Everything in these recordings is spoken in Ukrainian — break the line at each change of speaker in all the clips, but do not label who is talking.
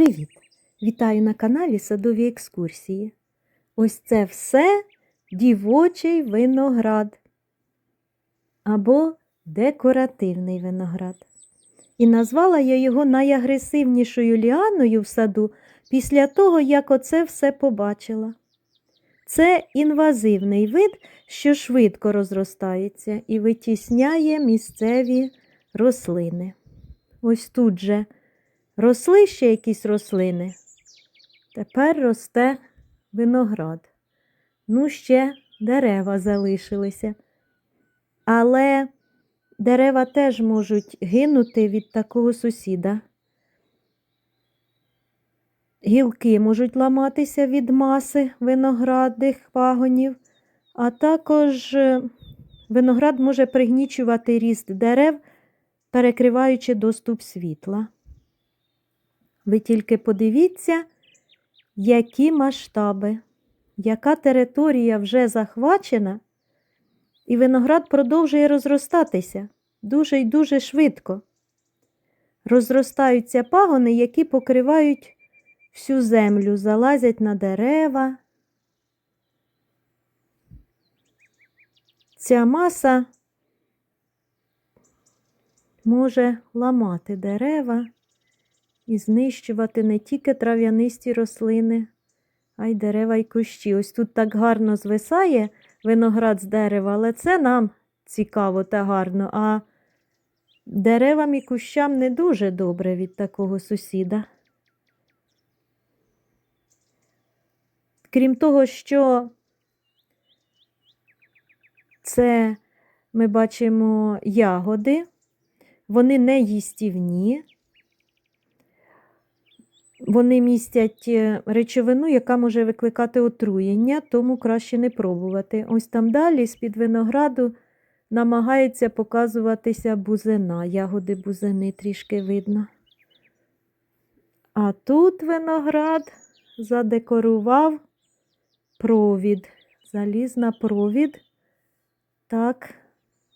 Привіт! Вітаю на каналі Садові екскурсії. Ось це все дівочий виноград або декоративний виноград. І назвала я його найагресивнішою ліаною в саду після того, як оце все побачила. Це інвазивний вид, що швидко розростається і витісняє місцеві рослини. Ось тут же росли ще якісь рослини. Тепер росте виноград. Ну, ще дерева залишилися. Але дерева теж можуть гинути від такого сусіда. Гілки можуть ламатися від маси виноградних пагонів, а також е, виноград може пригнічувати ріст дерев, перекриваючи доступ світла. Ви тільки подивіться, які масштаби, яка територія вже захвачена, і виноград продовжує розростатися дуже й дуже швидко. Розростаються пагони, які покривають всю землю, залазять на дерева. Ця маса може ламати дерева і знищувати не тільки трав'янисті рослини, а й дерева й кущі. Ось тут так гарно звисає виноград з дерева, але це нам цікаво та гарно, а деревам і кущам не дуже добре від такого сусіда. Крім того, що це ми бачимо ягоди, вони не їстівні, вони містять е, речовину, яка може викликати отруєння, тому краще не пробувати. Ось там далі, з-під винограду, намагається показуватися бузина, ягоди бузини трішки видно. А тут виноград задекорував провід, заліз на провід. Так,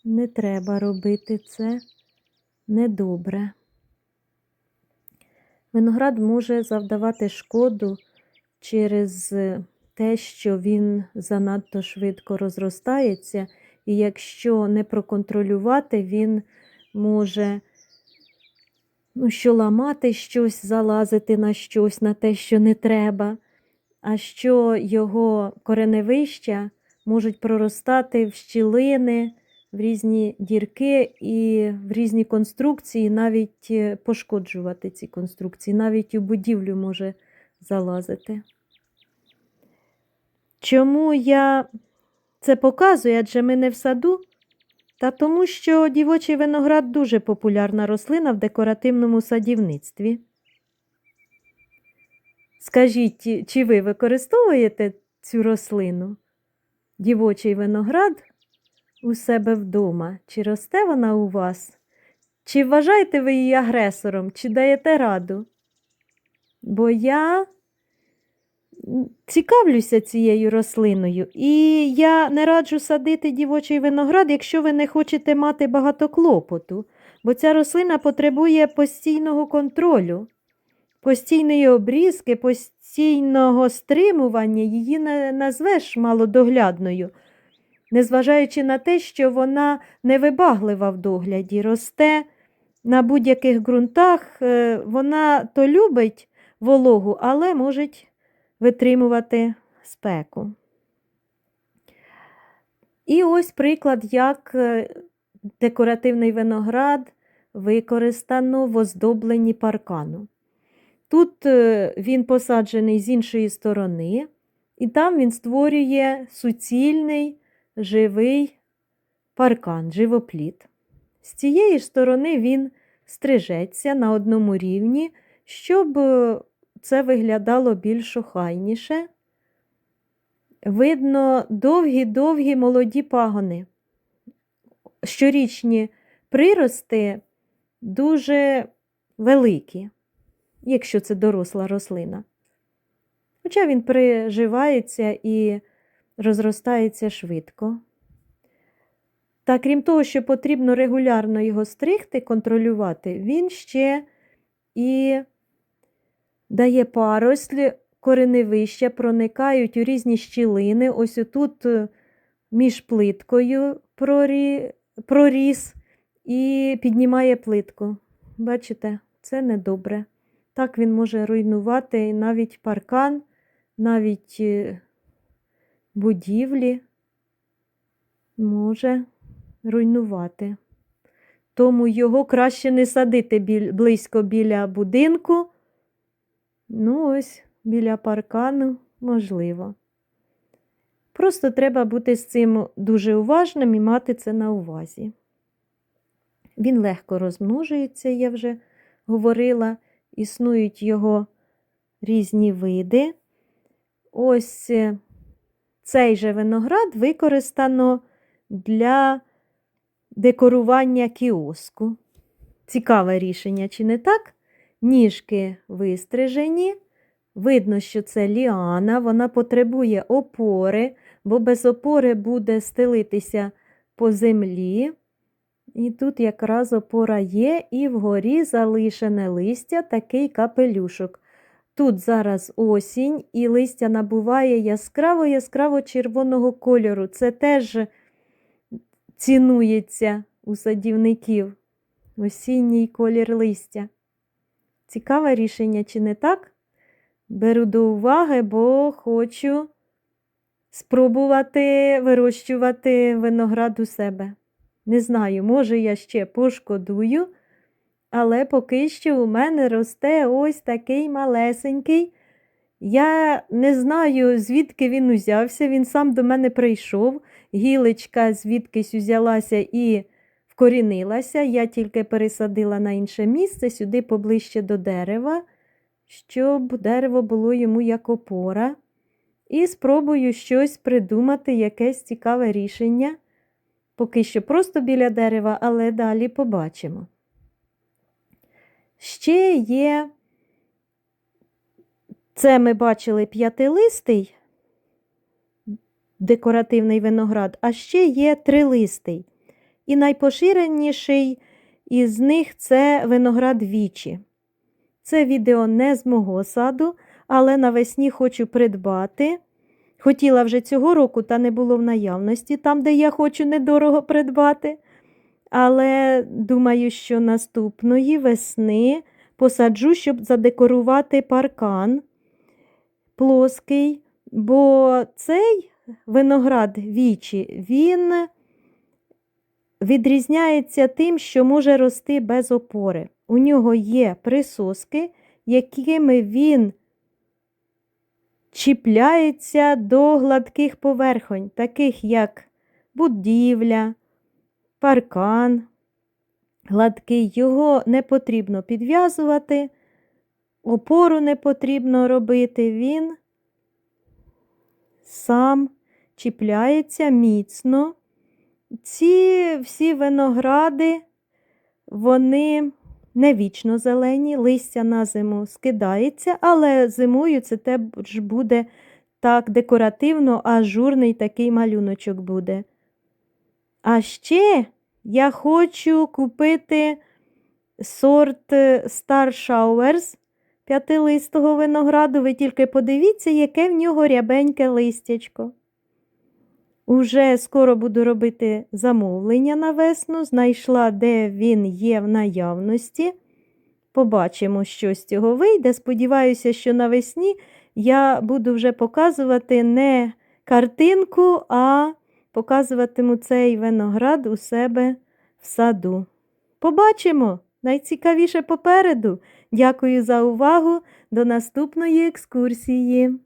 не треба робити це недобре. Виноград може завдавати шкоду через те, що він занадто швидко розростається, і якщо не проконтролювати, він може ну, що ламати щось, залазити на щось, на те, що не треба, а що його кореневища можуть проростати в щілини в різні дірки і в різні конструкції, навіть е, пошкоджувати ці конструкції, навіть у будівлю може залазити. Чому я це показую? Адже ми не в саду? Та тому, що дівочий виноград дуже популярна рослина в декоративному садівництві. Скажіть, чи ви використовуєте цю рослину? Дівочий виноград у себе вдома? Чи росте вона у вас? Чи вважаєте ви її агресором, чи даєте раду? Бо я цікавлюся цією рослиною, і я не раджу садити дівочий виноград, якщо ви не хочете мати багато клопоту, бо ця рослина потребує постійного контролю, постійної обрізки, постійного стримування, її не назвеш малодоглядною незважаючи на те, що вона невибаглива в догляді, росте на будь-яких ґрунтах, е, вона то любить вологу, але може витримувати спеку. І ось приклад, як е, декоративний виноград використано в оздобленні паркану. Тут е, він посаджений з іншої сторони, і там він створює суцільний живий паркан, живопліт. З цієї ж сторони він стрижеться на одному рівні, щоб е, це виглядало більш охайніше. Видно довгі-довгі молоді пагони. Щорічні прирости дуже великі, якщо це доросла рослина. Хоча він приживається і розростається швидко. Та крім того, що потрібно регулярно його стригти, контролювати, він ще і дає паросль, кореневища проникають у різні щілини. Ось отут е, між плиткою прорі... проріс і піднімає плитку. Бачите, це недобре. Так він може руйнувати навіть паркан, навіть е, будівлі може руйнувати. Тому його краще не садити біль- близько біля будинку. Ну, ось біля паркану можливо. Просто треба бути з цим дуже уважним і мати це на увазі. Він легко розмножується, я вже говорила, існують його різні види. Ось е, цей же виноград використано для декорування кіоску. Цікаве рішення, чи не так? Ніжки вистрижені. Видно, що це ліана, вона потребує опори, бо без опори буде стелитися по землі. І тут якраз опора є, і вгорі залишене листя, такий капелюшок. Тут зараз осінь, і листя набуває яскраво-яскраво червоного кольору. Це теж цінується у садівників. Осінній колір листя. Цікаве рішення, чи не так? Беру до уваги, бо хочу спробувати вирощувати виноград у себе. Не знаю, може, я ще пошкодую, але поки що у мене росте ось такий малесенький. Я не знаю, звідки він узявся, він сам до мене прийшов. Гілочка звідкись узялася і вкорінилася. Я тільки пересадила на інше місце, сюди поближче до дерева, щоб дерево було йому як опора. І спробую щось придумати, якесь цікаве рішення. Поки що просто біля дерева, але далі побачимо. Ще є, це ми бачили п'ятилистий декоративний виноград, а ще є трилистий. І найпоширеніший із них це виноград вічі. Це відео не з мого саду, але навесні хочу придбати. Хотіла вже цього року, та не було в наявності, там, де я хочу недорого придбати. Але думаю, що наступної весни посаджу, щоб задекорувати паркан плоский, бо цей виноград вічі, він відрізняється тим, що може рости без опори. У нього є присоски, якими він чіпляється до гладких поверхонь, таких як будівля, паркан. Гладкий, його не потрібно підв'язувати, опору не потрібно робити, він сам чіпляється міцно. Ці всі виногради, вони не вічно зелені, листя на зиму скидається, але зимою це теж буде так декоративно, ажурний такий малюночок буде. А ще я хочу купити сорт Star Showers п'ятилистого винограду. Ви тільки подивіться, яке в нього рябеньке листячко. Уже скоро буду робити замовлення на весну, знайшла, де він є в наявності. Побачимо, що з цього вийде. Сподіваюся, що навесні я буду вже показувати не картинку, а показуватиму цей виноград у себе в саду. Побачимо! Найцікавіше попереду. Дякую за увагу. До наступної екскурсії.